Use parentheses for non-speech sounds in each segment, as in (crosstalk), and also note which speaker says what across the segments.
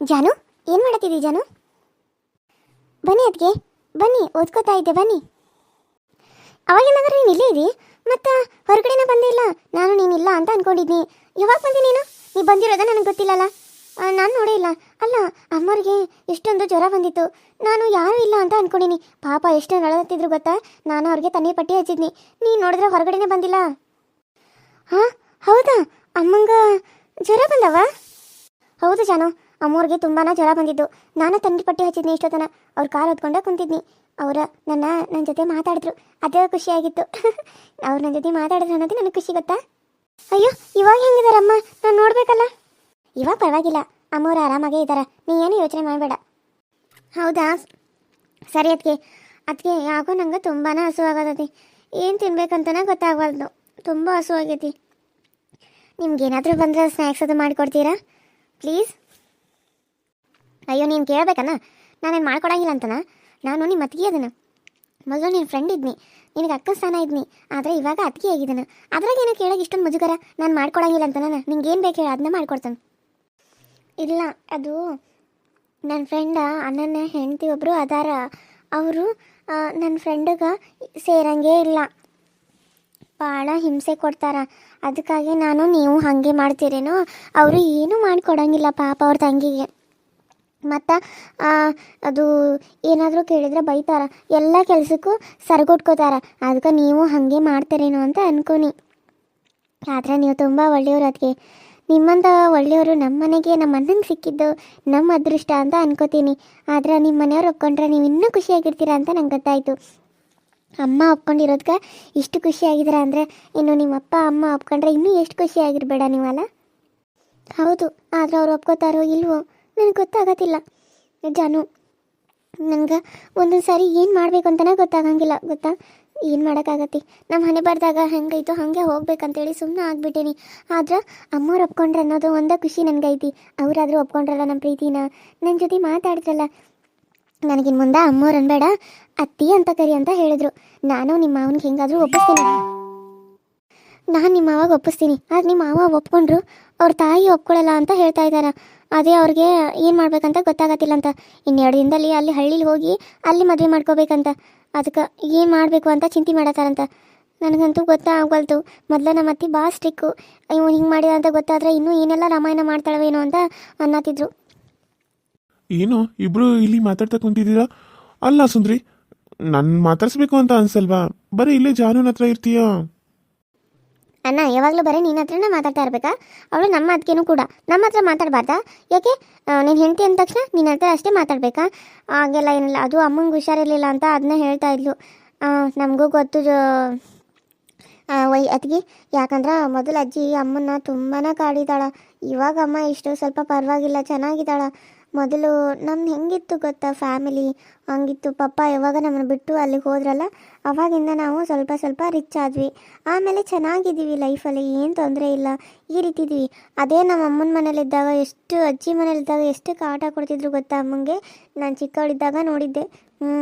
Speaker 1: ಜಾನು, ಏನು ಮಾಡತ್ತಿದ್ದೀ ಜಾನು? ಬನ್ನಿ ಅದಕ್ಕೆ ಬನ್ನಿ, ಓದ್ಕೋತಾ ಇದ್ದೆ, ಬನ್ನಿ. ಅವಾಗಿನಾದ್ರೆ ನೀನು ಇಲ್ಲೇ ಇದಿ ಮತ್ತು ಹೊರಗಡೆನೇ ಬಂದಿಲ್ಲ ನಾನು ನೀನಿಲ್ಲ ಅಂತ ಅನ್ಕೊಂಡಿದ್ನಿ. ಯಾವಾಗ ಬಂದಿ ನೀನು? ನೀ ಬಂದಿರೋದ ನನಗೆ ಗೊತ್ತಿಲ್ಲಲ್ಲ. ನಾನು ನೋಡೇ ಇಲ್ಲ. ಅಲ್ಲ ಅಮ್ಮವ್ರಿಗೆ ಎಷ್ಟೊಂದು ಜ್ವರ ಬಂದಿತ್ತು. ನಾನು ಯಾರೂ ಇಲ್ಲ ಅಂತ ಅನ್ಕೊಂಡಿನಿ. ಪಾಪ ಎಷ್ಟು ನಳತ್ತಿದ್ರು ಗೊತ್ತಾ? ನಾನು ಅವ್ರಿಗೆ ತಣ್ಣೀರು ಪಟ್ಟಿ ಹಚ್ಚಿದ್ನಿ. ನೀನು ನೋಡಿದ್ರೆ ಹೊರಗಡೆನೇ ಬಂದಿಲ್ಲ. ಹಾಂ, ಹೌದಾ? ಅಮ್ಮಂಗ ಜ್ವರ ಬಂದವ? ಹೌದು ಜಾನು. ಅಮ್ಮವ್ರಿಗೆ ತುಂಬಾ ಜ್ವರ ಬಂದಿದ್ದು. ನಾನು ತಂಡಿ ಪಟ್ಟಿ ಹಚ್ಚಿದ್ನಿ ಇಷ್ಟೊತ್ತನ. ಅವ್ರ ಕಾಲು ಹೊತ್ಕೊಂಡೆ ಕುಂತಿದ್ನಿ. ಅವರ ನನ್ನ ನನ್ನ ಜೊತೆ ಮಾತಾಡಿದ್ರು. ಅದೇ ಖುಷಿಯಾಗಿತ್ತು. (laughs) ಅವ್ರು ನನ್ನ ಜೊತೆ ಮಾತಾಡಿದ್ರು ಅನ್ನೋದು ನನಗೆ ಖುಷಿ ಗೊತ್ತಾ? ಅಯ್ಯೋ, ಇವಾಗ ಹೆಂಗಿದಾರಮ್ಮ? ನಾನು ನೋಡ್ಬೇಕಲ್ಲ? ಇವಾಗ ಪರವಾಗಿಲ್ಲ. ಅಮ್ಮೋರು ಆರಾಮಾಗೇ ಇದ್ದಾರೆ ನೀ ಏನು ಯೋಚನೆ ಮಾಡಬೇಡ. ಹೌದಾ? ಸರಿ ಅದಕ್ಕೆ ಅದಕ್ಕೆ ಯಾಕೋ ನಂಗೆ ತುಂಬಾ ಹಸು ಆಗತೈತಿ ಏನು ತಿನ್ಬೇಕಂತನೇ ಗೊತ್ತಾಗಬಾರ್ದು ತುಂಬ ಹಸು ಆಗೈತಿ ನಿಮ್ಗೇನಾದರೂ ಬಂದರೆ ಸ್ನ್ಯಾಕ್ಸ್ ಅದು ಮಾಡಿಕೊಡ್ತೀರಾ? ಪ್ಲೀಸ್. ಅಯ್ಯೋ, ನೀನು ಕೇಳಬೇಕನ? ನಾನೇನು ಮಾಡ್ಕೊಡಂಗಿಲ್ಲ ಅಂತನ? ನಾನು ನಿಮ್ಮ ಅತ್ತಿಗೆ ಅದನ್ನ. ಮೊದಲು ನಿನ್ನ ಫ್ರೆಂಡ್ ಇದ್ನಿ. ನಿನಗೆ ಅಕ್ಕ ಸ್ಥಾನ ಇದ್ನಿ. ಆದರೆ ಇವಾಗ ಅತ್ತಿಗೆ ಆಗಿದ್ದಾನೆ ಅದ್ರಾಗ ಏನೋ ಕೇಳೋಕೆ ಇಷ್ಟೊಂದು ಮುಜುಗರ. ನಾನು ಮಾಡ್ಕೊಡಂಗಿಲ್ಲ ಅಂತನ ನಾನು ನಿಂಗೆ ಏನು ಬೇಕು ಹೇಳಿ ಅದನ್ನ ಮಾಡ್ಕೊಡ್ತಾನೆ. ಇಲ್ಲ, ಅದು ನನ್ನ ಫ್ರೆಂಡ ಅಣ್ಣನ ಹೆಂಡತಿ ಒಬ್ಬರು ಅದಾರ. ಅವರು ನನ್ನ ಫ್ರೆಂಡಿಗೆ ಸೇರಂಗೇ ಇಲ್ಲ. ಭಾಳ ಹಿಂಸೆ ಕೊಡ್ತಾರ. ಅದಕ್ಕಾಗಿ ನಾನು ನೀವು ಹಾಗೆ ಮಾಡ್ತೀರೇನೋ? ಅವರು ಏನೂ ಮಾಡಿಕೊಡಂಗಿಲ್ಲ ಪಾಪ ಅವ್ರ ತಂಗಿಗೆ. ಮತ್ತು ಅದು ಏನಾದರೂ ಕೇಳಿದ್ರೆ ಬೈತಾರ. ಎಲ್ಲ ಕೆಲಸಕ್ಕೂ ಸರಿಗೊಟ್ಕೋತಾರ. ಅದಕ್ಕೆ ನೀವು ಹಾಗೆ ಮಾಡ್ತಾರೇನೋ ಅಂತ ಅನ್ಕೊನಿ. ಆದರೆ ನೀವು ತುಂಬ ಒಳ್ಳೆಯವರು ಅದಕ್ಕೆ ನಿಮ್ಮಂಥ ಒಳ್ಳೆಯವರು ನಮ್ಮ ಮನೆಗೆ ನಮ್ಮ ಅಣ್ಣಂಗೆ ಸಿಕ್ಕಿದ್ದು ನಮ್ಮ ಅದೃಷ್ಟ ಅಂತ ಅನ್ಕೋತೀನಿ. ಆದರೆ ನಿಮ್ಮ ಮನೆಯವ್ರು ಒಪ್ಕೊಂಡ್ರೆ ನೀವು ಇನ್ನೂ ಖುಷಿಯಾಗಿರ್ತೀರ ಅಂತ ನಂಗೆ ಗೊತ್ತಾಯಿತು. ಅಮ್ಮ ಒಪ್ಕೊಂಡಿರೋದ್ಕೆ ಇಷ್ಟು ಖುಷಿಯಾಗಿದ್ದೀರ ಅಂದರೆ ಇನ್ನು ನಿಮ್ಮ ಅಪ್ಪ, ಅಮ್ಮ ಒಪ್ಕೊಂಡ್ರೆ ಇನ್ನೂ ಎಷ್ಟು ಖುಷಿಯಾಗಿರ್ಬೇಡ ನೀವಲ್ಲ? ಹೌದು, ಆದರೆ ಅವ್ರು ಒಪ್ಕೋತಾರೋ ಇಲ್ವೋ? ನನಗೆ ಗೊತ್ತಾಗತ್ತಿಲ್ಲ. ಜಾನು, ನನಗೆ ಒಂದೊಂದು ಸಾರಿ ಏನು ಮಾಡಬೇಕು ಅಂತಲೇ ಗೊತ್ತಾಗಂಗಿಲ್ಲ, ಗೊತ್ತಾ? ಏನು ಮಾಡೋಕ್ಕಾಗತ್ತೆ? ನಮ್ಮ ಮನೆ ಬರ್ದಾಗ ಹೆಂಗೈತೋ ಹಾಗೆ ಹೋಗ್ಬೇಕಂತೇಳಿ ಸುಮ್ಮನೆ ಆಗ್ಬಿಟ್ಟೇನಿ. ಆದ್ರೆ ಅಮ್ಮವ್ರು ಒಪ್ಕೊಂಡ್ರೆ ಅನ್ನೋದು ಒಂದೇ ಖುಷಿ ನನಗೈತಿ. ಅವರಾದರೂ ಒಪ್ಕೊಂಡ್ರಲ್ಲ ನಮ್ಮ ಪ್ರೀತಿನ. ನನ್ನ ಜೊತೆ ಮಾತಾಡಿದ್ರಲ್ಲ. ನನಗಿನ್ ಮುಂದೆ ಅಮ್ಮವ್ರು ಅನ್ಬೇಡ, ಅತ್ತಿ ಅಂತ ಕರಿ ಅಂತ ಹೇಳಿದ್ರು. ನಾನು ನಿಮ್ಮ ಮಾವನಿಗೆ ಹೆಂಗಾದರೂ ಒಪ್ಪಿಸ್ತೀನಿ. ನಾನು ನಿಮ್ಮ ಮಾವಾಗ ಒಪ್ಪಿಸ್ತೀನಿ. ಆದ್ರೆ ನಿಮ್ಮ ಮಾವ ಒಪ್ಕೊಂಡ್ರು, ಅವ್ರ ತಾಯಿ ಒಪ್ಕೊಳ್ಳಲ್ಲ ಅಂತ ಹೇಳ್ತಾ ಇದ್ದಾರೆ. ಅದೇ ಅವ್ರಿಗೆ ಏನು ಮಾಡ್ಬೇಕಂತ ಗೊತ್ತಾಗತ್ತಿಲ್ಲ ಅಂತ ಇನ್ನೆರಡು ದಿನದಲ್ಲಿ ಅಲ್ಲಿ ಹಳ್ಳಿಲಿ ಹೋಗಿ ಅಲ್ಲಿ ಮದುವೆ ಮಾಡ್ಕೋಬೇಕಂತ. ಅದಕ್ಕೆ ಏನು ಮಾಡಬೇಕು ಅಂತ ಚಿಂತೆ ಮಾಡತ್ತಾರಂತ. ನನಗಂತೂ ಗೊತ್ತಾಗಲ್ತು ಮೊದಲ ನಮ್ಮ ಅತ್ತಿ ಭಾಳ ಸ್ಟ್ರಿಕ್ಕು ಇವ್ನು ಹಿಂಗೆ ಮಾಡಿದ ಅಂತ ಗೊತ್ತಾದ್ರೆ ಇನ್ನೂ ಏನೆಲ್ಲ ರಾಮಾಯಣ ಮಾಡ್ತಾಳವೇನೋ ಅಂತ ಅನ್ನತ್ತಿದ್ರು.
Speaker 2: ಏನು, ಇಬ್ರು ಇಲ್ಲಿ ಮಾತಾಡ್ತಾ ಕುಂತಿದ್ದೀರಾ? ಅಲ್ಲ ಸುಂದ್ರಿ ನನ್ನ ಮಾತಾಡಿಸ್ಬೇಕು ಅಂತ ಅನ್ಸಲ್ವಾ? ಬರೀ ಇಲ್ಲೇ ಜಾನೂನ್ ಹತ್ರ ಇರ್ತೀಯ?
Speaker 1: ಅಣ್ಣ, ಯಾವಾಗಲೂ ಬರೀ ನಿನ್ನ ಹತ್ರನೇ ಮಾತಾಡ್ತಾ ಇರ್ಬೇಕಾ? ಅವಳು ನಮ್ಮ ಅದಕ್ಕೇನು ಕೂಡ. ನಮ್ಮ ಹತ್ರ ಮಾತಾಡಬಾರ್ದಾ? ಯಾಕೆ? ನೀನು ಹೆಂಡತಿ ಅಂದ ತಕ್ಷಣ ನಿನ್ನ ಹತ್ರ ಅಷ್ಟೇ ಮಾತಾಡಬೇಕಾ? ಹಾಗೆಲ್ಲ ಏನಿಲ್ಲ. ಅದು ಅಮ್ಮಂಗೆ ಹುಷಾರಿರಲಿಲ್ಲ ಅಂತ ಅದನ್ನ ಹೇಳ್ತಾ ಇದ್ಲು. ನಮಗೂ ಗೊತ್ತು ವೈ ಅತ್ತಿಗೆ. ಯಾಕಂದ್ರೆ ಮೊದಲು ಅಜ್ಜಿ ಅಮ್ಮನ್ನ ತುಂಬಾ ಕಾಡಿದಾಳ ಇವಾಗ ಅಮ್ಮ ಇಷ್ಟು ಸ್ವಲ್ಪ ಪರವಾಗಿಲ್ಲ, ಚೆನ್ನಾಗಿದ್ದಾಳ. ಮೊದಲು ನಮ್ದು ಹೆಂಗಿತ್ತು ಗೊತ್ತಾ ಫ್ಯಾಮಿಲಿ ಹಂಗಿತ್ತು. ಪಪ್ಪ ಯಾವಾಗ ನಮ್ಮನ್ನು ಬಿಟ್ಟು ಅಲ್ಲಿಗೆ ಹೋದ್ರಲ್ಲ, ಅವಾಗಿಂದ ನಾವು ಸ್ವಲ್ಪ ಸ್ವಲ್ಪ ರಿಚ್ ಆದ್ವಿ. ಆಮೇಲೆ ಚೆನ್ನಾಗಿದ್ದೀವಿ ಲೈಫಲ್ಲಿ ಏನು ತೊಂದರೆ ಇಲ್ಲ. ಈ ರೀತಿ ಇದೀವಿ. ಅದೇ ನಮ್ಮ ಅಮ್ಮನ ಮನೇಲಿದ್ದಾಗ, ಎಷ್ಟು ಅಜ್ಜಿ ಮನೇಲಿದ್ದಾಗ ಎಷ್ಟು ಕಾಟ ಕೊಡ್ತಿದ್ರು ಗೊತ್ತಾ ಅಮ್ಮಂಗೆ? ನಾನು ಚಿಕ್ಕವಳಿದ್ದಾಗ ನೋಡಿದ್ದೆ. ಹ್ಞೂ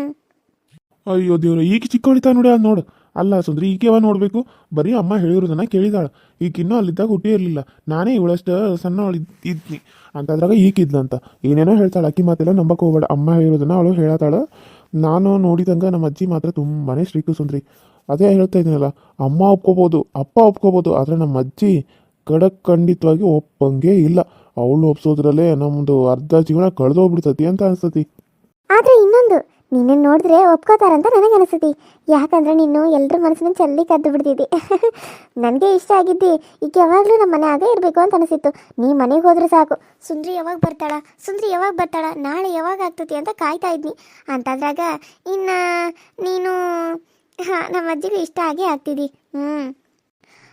Speaker 2: ಅಯ್ಯೋ ದೇವ್ರ, ಈಗ ಚಿಕ್ಕವಳಿತ ನೋಡಿ, ಅದು ನೋಡು. ಅಲ್ಲ ಸುಂದ್ರಿ ಈಕೆವ ನೋಡಬೇಕು? ಬರೀ ಅಮ್ಮ ಹೇಳಿರೋದನ್ನ ಕೇಳಿದಾಳ. ಈಗ ಇನ್ನೂ ಅಲ್ಲಿದ್ದಾಗ ಹುಟ್ಟಿ ಇರಲಿಲ್ಲ. ನಾನೇ ಇವಳಷ್ಟು ಸಣ್ಣವಳು ಇದ್ನಿ. ಅಂತದ್ರಾಗ ಈಗಿದ್ಲಂತ ಏನೇನೋ ಹೇಳ್ತಾಳೆ ಅಕ್ಕಿ ಮಾತೆಲ್ಲ ನಂಬಕ್ ಹೋಗ್ಬೇಡ. ಅಮ್ಮ ಹೇಳಿರೋದನ್ನ ಅವಳು ಹೇಳತಾಳ. ನಾನು ನೋಡಿದಂಗ ನಮ್ಮ ಅಜ್ಜಿ ಮಾತ್ರ ತುಂಬಾನೇ ಶ್ರೀಕು ಸುಂದ್ರಿ. ಅದೇ ಹೇಳ್ತಾ ಇದ್ದೀನಲ್ಲ, ಅಮ್ಮ ಒಪ್ಕೋಬಹುದು ಅಪ್ಪ ಒಪ್ಕೋಬಹುದು ಆದ್ರೆ ನಮ್ಮ ಅಜ್ಜಿ ಕಡಕ್ ಖಂಡಿತವಾಗಿ ಒಪ್ಪಂಗೆ ಇಲ್ಲ. ಅವಳು ಒಪ್ಸೋದ್ರಲ್ಲೇ ನಮ್ದು ಅರ್ಧ ಜೀವನ ಕಳೆದೋಗ್ಬಿಡ್ತತಿ ಅಂತ
Speaker 1: ಇನ್ನೊಂದು ನಿನ್ನ ನೋಡಿದ್ರೆ ಒಪ್ಕೋತಾರಂತ ನನಗೆ ಅನಿಸುತ್ತೆ ಯಾಕಂದ್ರೆ ನೀನು ಎಲ್ಲರ ಮನಸ್ಸನ್ನ ಚಲ್ಲಿ ಕದ್ದು ಬಿಡ್ತಿದ್ದಿ. (laughs) ನನಗೆ ಇಷ್ಟ ಆಗಿದ್ದಿ. ಈಗ ಯಾವಾಗಲೂ ನಮ್ಮ ಮನೆ ಆಗೇ ಇರಬೇಕು ಅಂತ ಅನಿಸಿತ್ತು. ನೀ ಮನೆಗೆ ಹೋದ್ರೆ ಸಾಕು. ಸುಂದ್ರಿ ಯಾವಾಗ ಬರ್ತಾಳ? ಸುಂದ್ರಿ ಯಾವಾಗ ಬರ್ತಾಳ? ನಾಳೆ ಯಾವಾಗ ಆಗ್ತತಿ ಅಂತ ಕಾಯ್ತಾ ಇದ್ನಿ. ಅಂತಂದ್ರಾಗ ಇನ್ನು ನೀನು ನಮ್ಮ ಅಜ್ಜಿಗೂ ಇಷ್ಟ ಆಗೇ ಆಗ್ತಿದ್ದಿ. ಹ್ಞೂ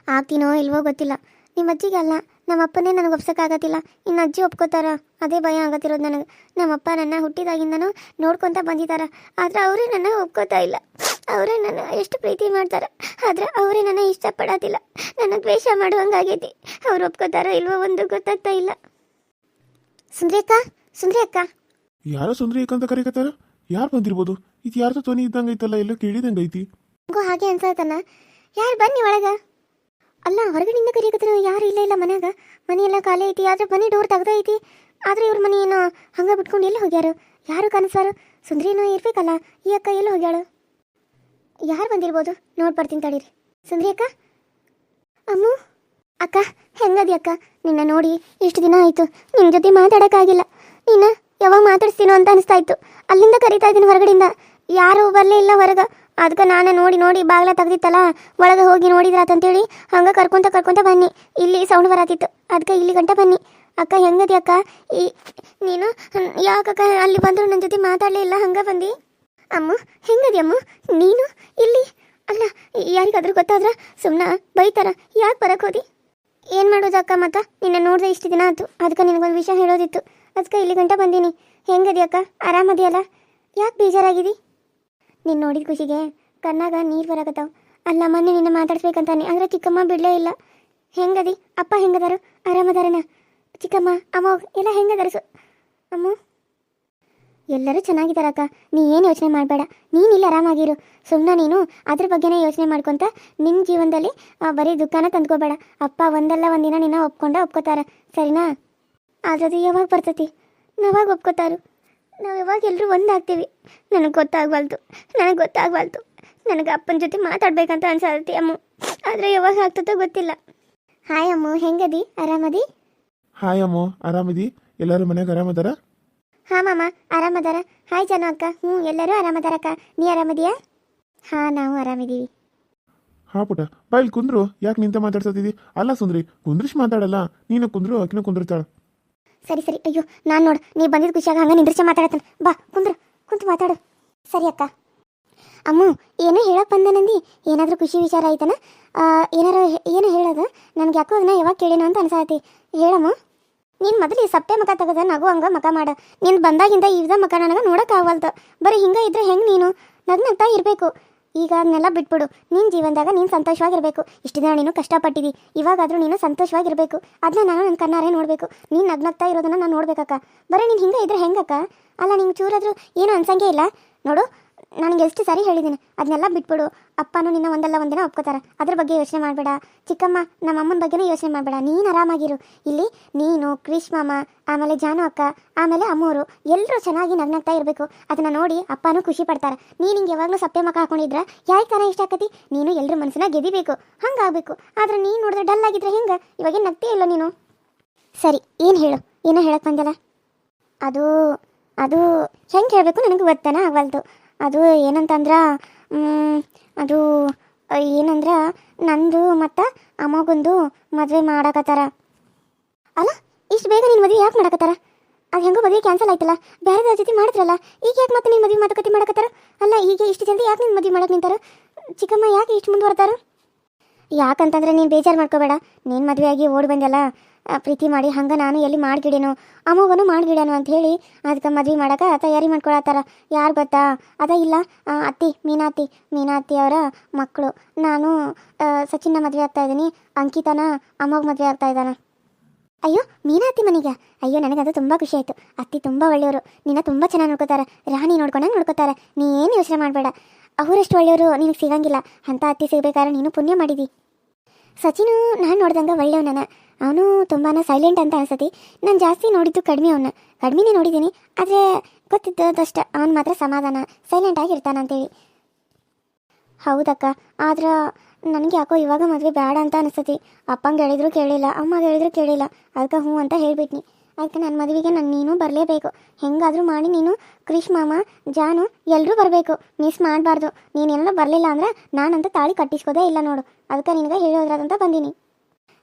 Speaker 1: ಆಗ್ತೀನೋ ಇಲ್ವೋ ಗೊತ್ತಿಲ್ಲ. ನಿಮ್ಮ ಅಜ್ಜಿಗೆ ಅಲ್ಲ ನಮ್ಮಪ್ಪನೇ ನನಗೆ ಒಪ್ಸೋಕ್ಕಾಗತ್ತಿಲ್ಲ. ಇನ್ನು ಅಜ್ಜಿ ಒಪ್ಕೋತಾರ? ಅದೇ ಭಯ ಆಗತ್ತಿರೋದು ನನಗೆ. ನಮ್ಮಪ್ಪ ನನ್ನ ಹುಟ್ಟಿದಾಗಿಂದನೂ ನೋಡ್ಕೊತ ಬಂದಿದ್ದಾರೆ ಆದರೆ ಅವರೇ ನನ್ನ ಒಪ್ಕೋತಾ ಇಲ್ಲ. ಅವರೇ ನನ್ನ ಎಷ್ಟು ಪ್ರೀತಿ ಮಾಡ್ತಾರೆ. ಆದರೆ ಅವರೇ ನನ್ನ ಇಷ್ಟಪಡೋದಿಲ್ಲ ನನ್ನ ದ್ವೇಷ ಮಾಡುವಂಗಾಗೈತಿ. ಅವ್ರು ಒಪ್ಕೋತಾರೋ ಇಲ್ವೋ ಒಂದು ಗೊತ್ತಾಗ್ತಾ ಇಲ್ಲ. ಸುಂದ್ರಿ ಅಕ್ಕ ಸುಂದ್ರಿ ಅಕ್ಕ
Speaker 2: ಯಾರೋ ಸುಂದ್ರಿ ಅಕ್ಕ ಅಂತ ಕರೀಕತ್ತಾರ? ಯಾರು ಬಂದಿರ್ಬೋದು? ಇದು ಯಾರು ತುಂಬ ಇದ್ದಂಗೈತಲ್ಲ ಎಲ್ಲೋ ಕೇಳಿದಂಗೆ ಐತಿ
Speaker 1: ಹಾಗೆ ಅನ್ಸತ್ತನ ಯಾರು ಬನ್ನಿ ಒಳಗ? ಅಲ್ಲ ಹೊರಗಡೆಯಿಂದ ಕರಿಯಕತ್ತಾರ ಯಾರು ಇಲ್ಲ ಇಲ್ಲ ಮನ್ಯಾಗ. ಮನೆ ಎಲ್ಲ ಖಾಲಿ ಐತಿ, ಆದ್ರೆ ಮನೆ ಡೋರ್ ತೆಗ್ದ ಐತಿ. ಆದ್ರೆ ಇವ್ರ ಮನೆ ಏನೋ ಹಂಗ ಬಿಟ್ಕೊಂಡು ಎಲ್ಲಿ ಹೋಗ್ಯಾರು? ಯಾರು ಕನಸಾರು ಸುಂದ್ರಿನೂ ಇರ್ಬೇಕಲ್ಲ, ಈ ಅಕ್ಕ ಎಲ್ಲಿ ಹೋಗ್ಯಾಳು? ಯಾರು ಬಂದಿರ್ಬೋದು? ನೋಡಿ ಬರ್ತೀನಿ ತಡೀರಿ. ಸುಂದ್ರಿ ಅಕ್ಕ? ಅಮ್ಮು? ಅಕ್ಕ, ಹೆಂಗದಿ ಅಕ್ಕ? ನಿನ್ನ ನೋಡಿ ಎಷ್ಟು ದಿನ ಆಯಿತು ನಿನ್ನ ಜೊತೆ ಮಾತಾಡೋಕ್ಕಾಗಿಲ್ಲ. ನಿನ್ನ ಯಾವಾಗ ಮಾತಾಡಿಸ್ತೀನೋ ಅಂತ ಅನಿಸ್ತಾ ಇತ್ತು. ಅಲ್ಲಿಂದ ಕರಿತಾ ಇದ್ದೀನಿ ಹೊರಗಡೆಯಿಂದ. ಯಾರೂ ಬರಲೇ ಇಲ್ಲ ಹೊರಗೆ. ಅದಕ್ಕೆ ನಾನು ನೋಡಿ ನೋಡಿ ಬಾಗ್ಲ ತೆಗ್ದಿತ್ತಲ್ಲ, ಒಳಗೆ ಹೋಗಿ ನೋಡಿದ್ರಾತಂತೇಳಿ ಹಂಗೆ ಕರ್ಕೊಂತ ಕರ್ಕೊಂತ ಬನ್ನಿ. ಇಲ್ಲಿ ಸೌಂಡ್ ಬರತ್ತಿತ್ತು ಅದಕ್ಕೆ ಇಲ್ಲಿ ಗಂಟ ಬನ್ನಿ. ಅಕ್ಕ, ಹೆಂಗದಿ ಅಕ್ಕ? ಈ, ನೀನು? ಯಾಕಕ್ಕ ಅಲ್ಲಿ ಬಂದರು ನನ್ನ ಜೊತೆ ಮಾತಾಡಲೇ ಇಲ್ಲ, ಹಂಗೆ ಬಂದು? ಅಮ್ಮ, ಹೆಂಗದಿ ಅಮ್ಮ? ನೀನು? ಇಲ್ಲಿ? ಅಲ್ಲ, ಯಾರಿಗಾದ್ರೂ ಗೊತ್ತಾದ್ರೆ? ಸುಮ್ಮನೆ ಬೈತಾರ. ಯಾಕೆ ಬರಕ್ಕೆ ಹೋದಿ? ಏನು ಮಾಡೋದು ಅಕ್ಕ ಮತ್ತ? ನಿನ್ನ ನೋಡಿದೆ ಇಷ್ಟು ದಿನ ಆಯ್ತು ಅದಕ್ಕೆ ನಿನಗೊಂದು ವಿಷಯ ಹೇಳೋದಿತ್ತು. ಅದಕ್ಕೆ ಇಲ್ಲಿ ಗಂಟ ಬಂದೀನಿ. ಹೆಂಗದಿ ಅಕ್ಕ? ಆರಾಮದಿಯಲ್ಲ? ಯಾಕೆ ಬೇಜಾರಾಗಿದಿ? ನೀನು ನೋಡಿದ ಖುಷಿಗೆ ಕಣ್ಣಾಗ ನೀರು ಬರಾಕತ್ತಾವ. ಅಲ್ಲ ಮೊನ್ನೆ ನಿನ್ನ ಮಾತಾಡ್ಸ್ಬೇಕಂತಾನೆ. ಅಂದ್ರೆ ಚಿಕ್ಕಮ್ಮ ಬಿಡಲೇ ಇಲ್ಲ. ಹೆಂಗದಿ? ಅಪ್ಪ ಹೆಂಗದಾರು? ಆರಾಮದಾರನ? ಚಿಕ್ಕಮ್ಮ, ಅಮ್ಮ, ಎಲ್ಲ ಹೆಂಗದಾರ? ಸು ಅಮ್ಮ? ಎಲ್ಲರೂ ಚೆನ್ನಾಗಿದ್ದಾರಕ್ಕ ನೀ ಏನು ಯೋಚನೆ ಮಾಡಬೇಡ. ನೀನು ಇಲ್ಲಿ ಆರಾಮಾಗಿರು. ಸುಮ್ಮನೆ ನೀನು ಅದ್ರ ಬಗ್ಗೆನೇ ಯೋಚನೆ ಮಾಡ್ಕೊತ ನಿನ್ನ ಜೀವನದಲ್ಲಿ ಬರೀ ದುಃಖನ ತಂದ್ಕೋಬೇಡ. ಅಪ್ಪ ಒಂದಲ್ಲ ಒಂದಿನ ನಿನ್ನ ಒಪ್ಕೊಂಡ ಒಪ್ಕೋತಾರ. ಸರಿನಾ? ಆದ್ರೆ ಅದು ಯಾವಾಗ ಬರ್ತತಿ? ನಾವಾಗ ಒಪ್ಕೋತಾರು. ನಾವು ಯಾವಾಗ ಎಲ್ಲರೂ ಒಂದಾಗ್ತೀವಿ ನನಗೆ ಗೊತ್ತಾಗಬಾರ್ದು ನನಗೆ ಗೊತ್ತಾಗಬಾರ್ದು ನನಗೆ ಅಪ್ಪನ ಜೊತೆ ಮಾತಾಡ್ಬೇಕಂತ ಅನ್ಸತ್ತೆ ಅಮ್ಮ. ಆದರೆ ಯಾವಾಗ ಆಗ್ತದೋ ಗೊತ್ತಿಲ್ಲ. ಹಾಯ್ ಅಮ್ಮ ಹೆಂಗದಿ? ಆರಾಮದಿ?
Speaker 2: ಹಾಯ್ ಅಮ್ಮ ಆರಾಮದಿ? ಎಲ್ಲರೂ ಮನೆಗೆ ಆರಾಮದಾರ?
Speaker 1: ಹಾ ಮಾಮ ಆರಾಮದಾರ. ಹಾಯ್ ಜನ ಅಕ್ಕ. ಹ್ಞೂ ಎಲ್ಲರೂ ಆರಾಮದಾರಕ್ಕ ನೀ ಆರಾಮದಿಯಾ? ಹಾ ನಾವು ಆರಾಮಿದ್ದೀವಿ
Speaker 2: ಹಾ ಪುಟ ಬಾ ಇಲ್ಲಿ ಕುಂದ್ರು. ಯಾಕೆ ನಿಂತ ಮಾತಾಡ್ಸತ್ತಿದಿ? ಅಲ್ಲ ಸುಂದ್ರಿ ಕುಂದ್ರಿಶ್ ಮಾತಾಡಲ್ಲ. ನೀನು ಕುಂದ್ರು ಅಕ್ಕಿನ ಕುಂದಿರ್ತಾಳ.
Speaker 1: ಸರಿ ಸರಿ. ಅಯ್ಯೋ, ನಾನು ನೋಡು. ನೀ ಬಂದಿದ್ದು ಖುಷಿಯಾಗ ಹಂಗೆ ನಿಂದ್ರಿಸಿ ಮಾತಾಡತ್ತೇನೆ. ಬಾ, ಕುಂದ್ರು. ಕುಂತು ಮಾತಾಡು. ಸರಿ, ಅಕ್ಕ. ಅಮ್ಮ, ಏನೋ ಹೇಳಕ್ ಬಂದನಂದಿ ಏನಾದರೂ ಖುಷಿ ವಿಚಾರ ಆಯ್ತನ? ಏನಾರ ಏನು ಹೇಳೋದು? ನನಗೆ ಯಾಕೋ ಅದನ್ನ ಯಾವಾಗ ಕೇಳೇನೋ ಅಂತ ಅನ್ಸಾತಿ ಹೇಳಮ್ಮ. ನೀನು ಮೊದಲು ಸಪ್ಪೆ ಮಕ ತೆಗೆದ, ನಗು ಹಂಗ ಮಕ ಮಾಡ. ನೀನು ಬಂದಾಗಿಂದ ಇವ್ದ ಮಕ ನನಗೆ ನೋಡೋಕ್ಕಾಗಲ್ದು ಬರೀ ಹಿಂಗೆ ಇದ್ರೆ ಹೆಂಗೆ ನೀನು? ನಗ್ ನಗ್ತಾ ಇರಬೇಕು. ಈಗ ಅದನ್ನೆಲ್ಲ ಬಿಟ್ಬಿಡು. ನಿನ್ನ ಜೀವನದಾಗ ನೀನು ಸಂತೋಷವಾಗಿರಬೇಕು. ಇಷ್ಟು ದಿನ ನೀನು ಕಷ್ಟಪಟ್ಟಿದ್ದಿ ಇವಾಗಾದರೂ ನೀನು ಸಂತೋಷವಾಗಿರಬೇಕು. ಅದನ್ನ ನಾನು ನನ್ನ ಕಣ್ಣಾರೆ ನೋಡಬೇಕು. ನೀನು ನಗ್ನಗ್ತಾ ಇರೋದನ್ನ ನಾನು ನೋಡ್ಬೇಕಕ್ಕ. ಬರೀ ನೀನು ಹಿಂಗೆ ಇದ್ರೆ ಹೆಂಗಕ್ಕ? ಅಲ್ಲ ನಿಂಗೆ ಚೂರಾದರೂ ಏನು ಅನ್ಸಂಗೆ ಇಲ್ಲ? ನೋಡು ನನಗೆ ಎಷ್ಟು ಸರಿ ಹೇಳಿದ್ದೀನಿ. ಅದನ್ನೆಲ್ಲ ಬಿಟ್ಬಿಡು. ಅಪ್ಪನೂ ನಿನ್ನ ಒಂದಲ್ಲ ಒಂದಿನ ಒಪ್ಕೋತಾರೆ. ಅದ್ರ ಬಗ್ಗೆ ಯೋಚನೆ ಮಾಡಬೇಡ. ಚಿಕ್ಕಮ್ಮ, ನಮ್ಮ ಅಮ್ಮನ ಬಗ್ಗೆನೂ ಯೋಚನೆ ಮಾಡಬೇಡ. ನೀನು ಆರಾಮಾಗಿರು. ಇಲ್ಲಿ ನೀನು ಕ್ರಿಶ್ ಮಾಮ ಆಮೇಲೆ ಜಾನು ಅಕ್ಕ, ಆಮೇಲೆ ಅಮ್ಮವರು ಎಲ್ಲರೂ ಚೆನ್ನಾಗಿ ನಗ್ನಾಗ್ತಾ ಇರಬೇಕು. ಅದನ್ನ ನೋಡಿ ಅಪ್ಪನೂ ಖುಷಿ ಪಡ್ತಾರೆ. ನೀನು ಹಿಂಗೆ ಯಾವಾಗಲೂ ಸಪ್ಪೆ ಮಕ್ಕ ಹಾಕೊಂಡಿದ್ರೆ? ಯಾಕೆ ತಾನೇ ಇಷ್ಟ ಆಕತಿ? ನೀನು ಎಲ್ಲರ ಮನಸ್ಸನ್ನ ಗೆದಿಬೇಕು. ಹಂಗಾಗಬೇಕು. ಆದ್ರೆ ನೀನು ನೋಡಿದ್ರೆ ಡಲ್ ಆಗಿದ್ರೆ ಹೆಂಗೆ? ಇವಾಗೇನು ನಗ್ತೇ ಇಲ್ಲ ನೀನು? ಸರಿ, ಏನು ಹೇಳು? ಏನೋ ಹೇಳಕ್ಕೆ ಬಂದಲ್ಲ ಅದು ಅದು ಹೆಂಗೆ ಹೇಳಬೇಕು? ನನಗೆ ಗೊತ್ತನ ಆಗವಲ್ದು ಅದು ಏನಂತಂದ್ರೆ ಅದು ಏನಂದ್ರೆ, ನಂದು ಮತ್ತು ಅಮ್ಮಗೊಂದು ಮದುವೆ ಮಾಡಕತ್ತಾರ. ಅಲ್ಲ, ಇಷ್ಟು ಬೇಗ ನಿನ್ನ ಮದುವೆ ಯಾಕೆ ಮಾಡಕತ್ತಾರ? ಅದು ಹೆಂಗೋ ಮದುವೆ ಕ್ಯಾನ್ಸಲ್ ಆಯ್ತಲ್ಲ ಬೇರೆ ಜೊತೆ ಮಾಡಿದ್ರಲ್ಲ, ಈಗ ಯಾಕೆ ಮತ್ತೆ ನಿನ್ನ ಮದುವೆ ಮಾತುಕತೆ ಮಾಡಕತ್ತಾರ? ಅಲ್ಲ, ಈಗ ಇಷ್ಟು ಜಲ್ದಿ ಯಾಕೆ ನಿನ್ನ ಮದುವೆ ಮಾಡಕ್ಕೆ ನಿಂತಾರ? ಚಿಕ್ಕಮ್ಮ ಯಾಕೆ ಇಷ್ಟು ಮುಂದುವರ್ತಾರ ಯಾಕಂತಂದ್ರೆ ನೀನು ಬೇಜಾರು ಮಾಡ್ಕೋಬೇಡ, ನೀನು ಮದುವೆ ಆಗಿ ಓಡಿ ಬಂದಲ್ಲ ಪ್ರೀತಿ ಮಾಡಿ ಹಂಗೆ ನಾನು ಎಲ್ಲಿ ಮಾಡ್ಗಿಡೇನು? ಅಮ್ಮಗನು ಮಾಡ್ಗಿಡೇನು ಅಂತ ಹೇಳಿ ಅದಕ್ಕೆ ಮದುವೆ ಮಾಡೋಕೆ ತಯಾರಿ ಮಾಡ್ಕೊಳತ್ತಾರ. ಯಾರು ಗೊತ್ತಾ? ಅದ ಇಲ್ಲ ಅತ್ತಿ, ಮೀನಾತಿ ಮೀನಾತಿ ಅವರ ಮಕ್ಕಳು ನಾನು ಸಚಿನ್ನ ಮದುವೆ ಆಗ್ತಾ ಇದ್ದೀನಿ, ಅಂಕಿತನ ಅಮ್ಮಗ ಮದುವೆ ಆಗ್ತಾ ಇದ್ದಾನ. ಅಯ್ಯೋ, ಮೀನಾತಿ ಮನೆಗೆ? ಅಯ್ಯೋ, ನನಗದು ತುಂಬ ಖುಷಿ ಆಯಿತು. ಅತ್ತಿ ತುಂಬ ಒಳ್ಳೆಯವರು. ನಿನ್ನ ತುಂಬ ಚೆನ್ನಾಗಿ ನೋಡ್ಕೋತಾರೆ. ರಾಣಿ ನೋಡ್ಕೊಂಡಂಗೆ ನೋಡ್ಕೋತಾರೆ. ನೀ ಏನು ಯೋಚನೆ ಮಾಡಬೇಡ. ಅವರಷ್ಟು ಒಳ್ಳೆಯವರು ನಿನಗೆ ಸಿಗಂಗಿಲ್ಲ. ಅಂತ ಅತ್ತಿ ಸಿಗಬೇಕಾದ್ರೆ ನೀನು ಪುಣ್ಯ ಮಾಡಿದಿ. ಸಚಿನು ನಾನು ನೋಡ್ದಂಗೆ ಒಳ್ಳೆಯವನ ಅವನು ತುಂಬಾ ಸೈಲೆಂಟ್ ಅಂತ ಅನ್ಸತಿ. ನಾನು ಜಾಸ್ತಿ ನೋಡಿದ್ದು ಕಡಿಮೆ ಅವನ್ನ ಕಡಿಮೆನೇ ನೋಡಿದ್ದೀನಿ ಆದರೆ ಗೊತ್ತಿದ್ದದಷ್ಟ ಅವನು ಮಾತ್ರ ಸಮಾಧಾನ ಸೈಲೆಂಟ್ ಆಗಿರ್ತಾನ ಅಂತೇಳಿ. ಹೌದಕ್ಕ, ಆದ್ರೆ ನನಗೆ ಯಾಕೋ ಇವಾಗ ಮದುವೆ ಬೇಡ ಅಂತ ಅನಿಸ್ತತಿ ಅಪ್ಪಂಗೆ ಹೇಳಿದ್ರು ಕೇಳಿಲ್ಲ, ಅಮ್ಮಗೆ ಹೇಳಿದ್ರು ಕೇಳಿಲ್ಲ. ಅದಕ್ಕೆ ಹ್ಞೂ ಅಂತ ಹೇಳ್ಬಿಟ್ನಿ. ಅದಕ್ಕೆ ನನ್ನ ಮದುವೆಗೆ ನಾನು ನೀನು ಬರಲೇಬೇಕು. ಹೆಂಗಾದರೂ ಮಾಡಿ ನೀನು, ಕ್ರಿಶ್ ಮಾಮ, ಜಾನು ಎಲ್ಲರೂ ಬರಬೇಕು. ಮಿಸ್ ಮಾಡಬಾರ್ದು. ನೀನೆಲ್ಲ ಬರಲಿಲ್ಲ ಅಂದ್ರೆ ನಾನಂತ ತಾಳಿ ಕಟ್ಟಿಸ್ಕೋದೇ ಇಲ್ಲ ನೋಡು. ಅದಕ್ಕೆ ನಿನಗೆ ಹೇಳೋದ್ರದಂತ ಬಂದೀನಿ.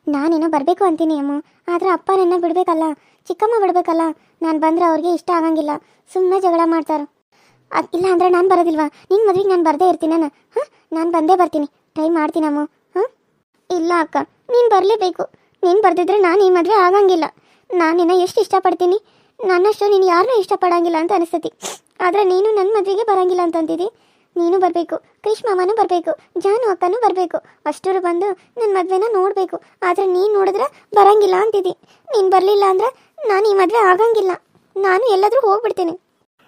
Speaker 1: ನಾನೇನೋ ಬರಬೇಕು ಅಂತೀನಿ ಅಮ್ಮ. ಆದ್ರೆ ಅಪ್ಪ ನನ್ನ ಬಿಡಬೇಕಲ್ಲ. ಚಿಕ್ಕಮ್ಮ ಬಿಡಬೇಕಲ್ಲ. ನಾನು ಬಂದರೆ ಅವ್ರಿಗೆ ಇಷ್ಟ ಆಗಂಗಿಲ್ಲ. ಸುಮ್ಮನೆ ಜಗಳ ಮಾಡ್ತಾರೆ. ಅದು ಇಲ್ಲ ಅಂದ್ರೆ ನಾನು ಬರೋದಿಲ್ವಾ? ನಿನ್ನ ಮದುವೆಗೆ ನಾನು ಬರದೇ ಇರ್ತೀನಿ ನಾನು ಹಾಂ? ನಾನು ಬಂದೇ ಬರ್ತೀನಿ. ಟ್ರೈ ಮಾಡ್ತೀನಮ್ಮ ಹಾಂ? ಇಲ್ಲ ಅಕ್ಕ. ನೀನು ಬರಲೇಬೇಕು. ನೀನು ಬರ್ದಿದ್ರೆ ನಾನು ಈ ಮದುವೆ ಆಗಂಗಿಲ್ಲ. ನಾನು ನಿನ್ನ ಎಷ್ಟು ಇಷ್ಟಪಡ್ತೀನಿ? ನನ್ನಷ್ಟು ನೀನು ಯಾರನ್ನೂ ಇಷ್ಟಪಡಂಗಿಲ್ಲ ಅಂತ ಅನಿಸ್ತತಿ ಆದರೆ ನೀನು ನನ್ನ ಮದುವೆಗೆ ಬರಂಗಿಲ್ಲ ಅಂತ ಅಂತಿದ್ದಿ ನೀನು ಬರಬೇಕು, ಕೃಷ್ಣ ಮಾಮನೂ ಬರಬೇಕು, ಜಾನು ಅಕ್ಕನೂ ಬರಬೇಕು. ಅಷ್ಟರು ಬಂದು ನನ್ನ ಮದುವೆನ ನೋಡಬೇಕು. ಆದರೆ ನೀನು ನೋಡಿದ್ರೆ ಬರಂಗಿಲ್ಲ ಅಂತಿದ್ದಿ. ನೀನು ಬರಲಿಲ್ಲ ಅಂದ್ರೆ ನಾನು ಈ ಮದುವೆ ಆಗಂಗಿಲ್ಲ. ನಾನು ಎಲ್ಲಾದರೂ ಹೋಗ್ಬಿಡ್ತೀನಿ.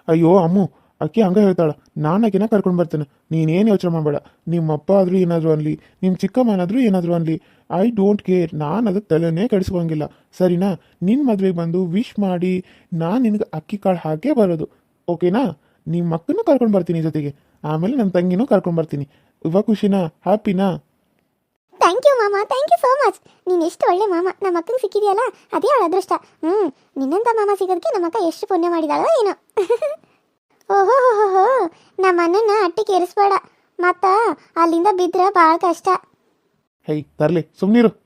Speaker 2: ಅಯ್ಯೋ, ಅಮ್ಮು, ಅಕ್ಕಿ ಹಂಗೆ ಹೇಳ್ತಾಳೆ. ನಾನು ಅಕ್ಕಿನ ಕರ್ಕೊಂಡು ಬರ್ತೇನೆ. ನೀನೇನು ಯೋಚನೆ ಮಾಡಬೇಡ. ನಿಮ್ಮ ಅಪ್ಪ ಆದರೂ ಏನಾದರೂ ಅನ್ಲಿ ನಿಮ್ಮ ಚಿಕ್ಕಮ್ಮನಾದರೂ ಏನಾದರೂ ಅನ್ಲಿ. ಐ ಡೋಂಟ್ ಕೇರ್ ನಾನು ಅದಕ್ಕೆ ತಲೆನೇ ಕೆಡಿಸ್ಕೊಂಗಿಲ್ಲ. ಸರಿನಾ? ನಿನ್ನ ಮದುವೆಗೆ ಬಂದು ವಿಶ್ ಮಾಡಿ ನಾನು ನಿನಗೆ ಅಕ್ಕಿ ಕಾಳು ಹಾಕೇ ಬರೋದು. ಓಕೆನಾ ನಿಮ್ಮ ಮಕ್ಕನೂ ಕರ್ಕೊಂಡು ಬರ್ತೀನಿ ಜೊತೆಗೆ. ಆಮೇಲೆ ನನ್ನ ತಂಗಿನೂ ಕರ್ಕೊಂಡು ಬರ್ತೀನಿ. ಇವಾಗ ಖುಷಿನಾ? ಹ್ಯಾಪಿನಾ
Speaker 1: ಥ್ಯಾಂಕ್ ಯು ಮಾಮ. ಥ್ಯಾಂಕ್ ಯು ಸೋ ಮಚ್ ನೀನು ಎಷ್ಟು ಒಳ್ಳೆ ಮಾಮ. ನಮ್ಮ ಅಕ್ಕಂಗೆ ಸಿಕ್ಕಿದೆಯಲ್ಲ? ಅದೇ ಅವಳ ಅದೃಷ್ಟ. ಹ್ಞೂ ನಿನ್ನಂಥ ಮಾಮ ಸಿಗೋದಕ್ಕೆ ನಮ್ಮ ಅಕ್ಕ ಎಷ್ಟು ಪುಣ್ಯ ಮಾಡಿದಾಳೋ ಏನೋ. (laughs) ಓಹೋ ಹೋ ಹೋ ನಮ್ಮ ಅಣ್ಣನ ಅಟ್ಟಿಗೆ ಏರಿಸ್ಬೇಡ ಮತ್ತ ಅಲ್ಲಿಂದ ಬಿದ್ರೆ ಭಾಳ ಕಷ್ಟ.
Speaker 2: ಹೇಯ್ ತರ್ಲಿ. ಸುಮ್ಮನಿರು